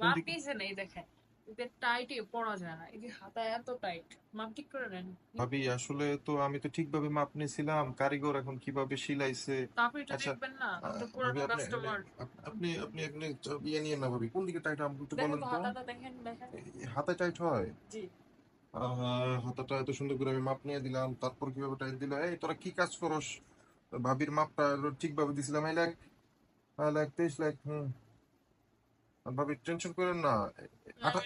মাপ দেখেন এদের টাইটে পড়া যায় না এই যে হাতা এত টাইট মাপ ঠিক করে নেন। ভাবি আসলে তো আমি তো ঠিকভাবে মাপ নিয়েছিলাম কারিগর এখন কীভাবে সিলাইছে তারপরে এটা আচ্ছা, দেখবেন না কাস্টমার আপনি আপনি আপনি ইয়ে নিয়ে না ভাবি কোন দিকে টাইট আমাকে একটু বলেন তো তো? হাতাটা দেখেন দেখেন। এই টাইট হয়? জি। হাতাটা এত সুন্দর করে আমি মাপ নিয়ে দিলাম তারপর কীভাবে টাইট দিল? এই তোরা কি কাজ করস? ভাবির মাপটা ঠিকভাবে দিছিলাম এই লাখ তেইশ লাখ হুম। ভাবি টেনশন করেন না।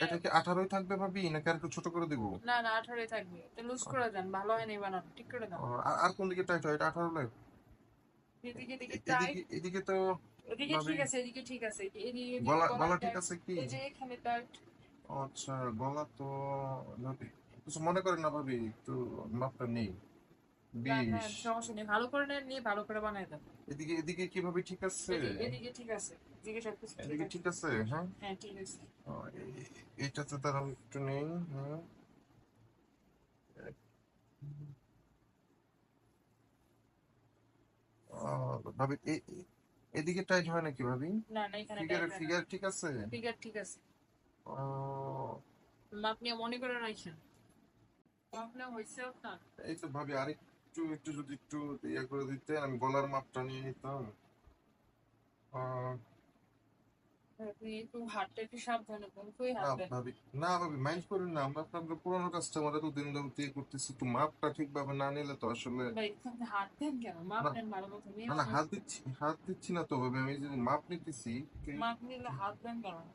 এটা কি আঠারোই থাকবে ভাবি নাকি আর একটু ছোট করে দিব? না না আঠারোই থাকবে। এটা লুজ করে দেন ভালো হয় নাই বানানো ঠিক করে দেন। আর কোন দিকে টাইট হয়? এটা আঠারো লাখ এদিকে এদিকে টাইট এদিকে তো এদিকে ঠিক আছে এদিকে ঠিক আছে। এদিকে গলা গলা ঠিক আছে কি? এই যে এখানে টাইট আচ্ছা গলা তো কিছু মনে করেন না ভাবি একটু মাপটা নেই। সমস্যা নেই। ভালো করে নেন নিয়ে ভালো করে বানাই দেন। এদিকে এদিকে কীভাবে ঠিক আছে? এদিকে- এদিকে ঠিক আছে। এদিকে সব কিছু এদিকে ঠিক আছে হ্যাঁ? হ্যাঁ ঠিক আছে। ও, এ- তার একটু নেই হ্যাঁ। আহ, ভাবি এ- এ- এদিকে টাইট হয় নাকি ভাবি? না না এখানে ফিগার ফিগার ঠিক আছে? ফিগার ঠিক আছে। ও, মাপ নিয়ে মনে করে নেওয়া হয়েছে আপনার? এই তো ভাবি আরেকটু একটু একটু যদি একটু ইয়ে করে দিতে আমি গলার মাপটা নিয়ে নিতাম। না হাত ভাবি মাইন্ড করেন না আমরা আপনার পুরোনো কাস্টমার তো দিন দিন দিয়ে করতেছি একটু মাপটা ঠিকভাবে না নিলে তো আসলে ভাই আপনি হাত দেন কেন? মাপ না। নেন ভালো মতো নিয়ে না না হাত দিচ্ছি হাত দিচ্ছি না তো ভাবি আমি যদি মাপ নিতেছি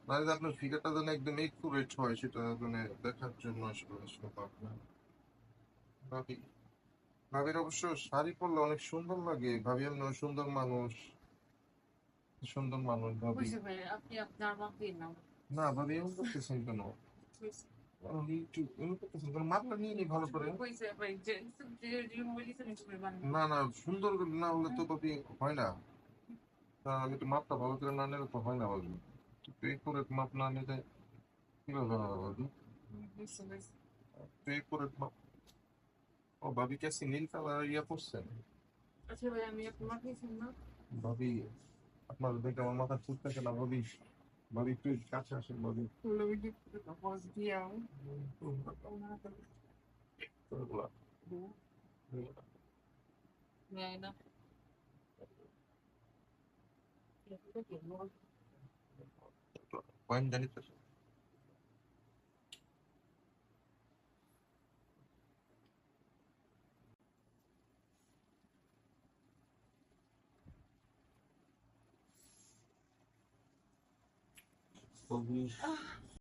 মানে আপনার ফিগারটা যেন একদম একুরেট হয় সেটা মানে দেখার জন্য আসলে আসলে মাপ না। ভাবি ভাবির অবশ্য শাড়ি পরলে অনেক সুন্দর লাগে। ভাবি অনেক সুন্দর মানুষ। সুন্দর মানুষ ভাবি। আপনি আপনার না না ভাবি এমন করতেছেন কেন? এমন করে। করে না। না সুন্দর না হলে তো ভাবি হয় না। তা আমি একটু মাপটা ভালো করে না নিলে তো হয় না ভাবি। একটু একুরেট মাপ না নিলে কীভাবে হবে ভাবি? একটু একুরেট মাপ ও ভাবি কি আজকে নীল ইয়া পড়ছেন আচ্ছা ভাই আমি আপনার নিয়েছেন না ভাবি আপনার দেখে আমার মাথা ঠিক থাকে না ভাবি ভাবি একটু কাছে আসেন ভাবি ফুল ভিডিও পজ দিয়া নেয় না পয়েন্ট জানি তো